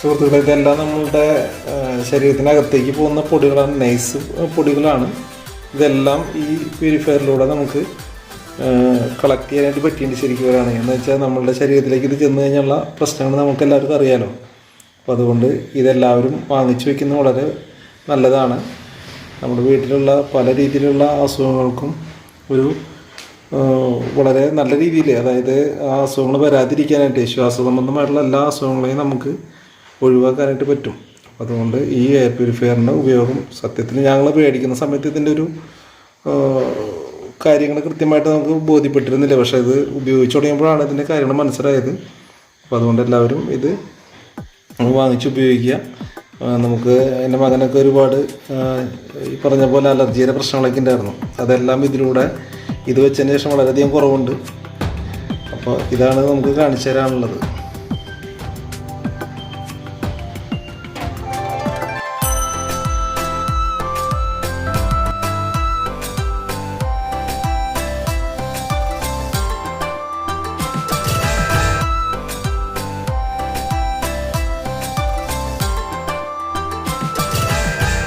സുഹൃത്തുക്കളെ ഇതെല്ലാം നമ്മളുടെ ശരീരത്തിനകത്തേക്ക് പോകുന്ന പൊടികളാണ്. നൈസ് പൊടികളാണ്. ഇതെല്ലാം ഈ പ്യൂരിഫയറിലൂടെ നമുക്ക് കളക്ട് ചെയ്യാനായിട്ട് പറ്റിയിട്ടുണ്ട് ശരിക്കും വരാണെങ്കിൽ എന്ന് വെച്ചാൽ നമ്മളുടെ ശരീരത്തിലേക്ക് ഇത് ചെന്ന് കഴിഞ്ഞുള്ള പ്രശ്നങ്ങൾ നമുക്ക് എല്ലാവർക്കും അറിയാലോ. അപ്പോൾ അതുകൊണ്ട് ഇതെല്ലാവരും വാങ്ങിച്ചു വയ്ക്കുന്നത് വളരെ നല്ലതാണ്. നമ്മുടെ വീട്ടിലുള്ള പല രീതിയിലുള്ള അസുഖങ്ങൾക്കും ഒരു വളരെ നല്ല രീതിയിൽ അതായത് ആ അസുഖങ്ങൾ വരാതിരിക്കാനായിട്ട് ശ്വാസ സംബന്ധമായിട്ടുള്ള എല്ലാ അസുഖങ്ങളെയും നമുക്ക് ഒഴിവാക്കാനായിട്ട് പറ്റും. അതുകൊണ്ട് ഈ എയർ പ്യൂരിഫയറിന്റെ ഉപയോഗം സത്യത്തിൽ ഞങ്ങൾ പേടിക്കുന്ന സമയത്ത് ഇതിന്റെ ഒരു കാര്യങ്ങൾ കൃത്യമായിട്ട് നമുക്ക് ബോധ്യപ്പെട്ടിരുന്നില്ല. പക്ഷേ ഇത് ഉപയോഗിച്ച് തുടങ്ങിയപ്പോഴാണ് ഇതിന്റെ കാര്യങ്ങൾ മനസ്സിലായത്. അപ്പോൾ അതുകൊണ്ട് എല്ലാവരും ഇത് വാങ്ങിച്ച് ഉപയോഗിക്കുക. നമുക്ക് എന്റെ മകനൊക്കെ ഒരുപാട് ഈ പറഞ്ഞ പോലെ അലർജിയുടെ പ്രശ്നങ്ങളൊക്കെ ഉണ്ടായിരുന്നു. അതെല്ലാം ഇതിലൂടെ ഇത് വെച്ചതിന് ശേഷം വളരെയധികം കുറവുണ്ട്. അപ്പോൾ ഇതാണ് നമുക്ക് കാണിച്ചു തരാനുള്ളത്.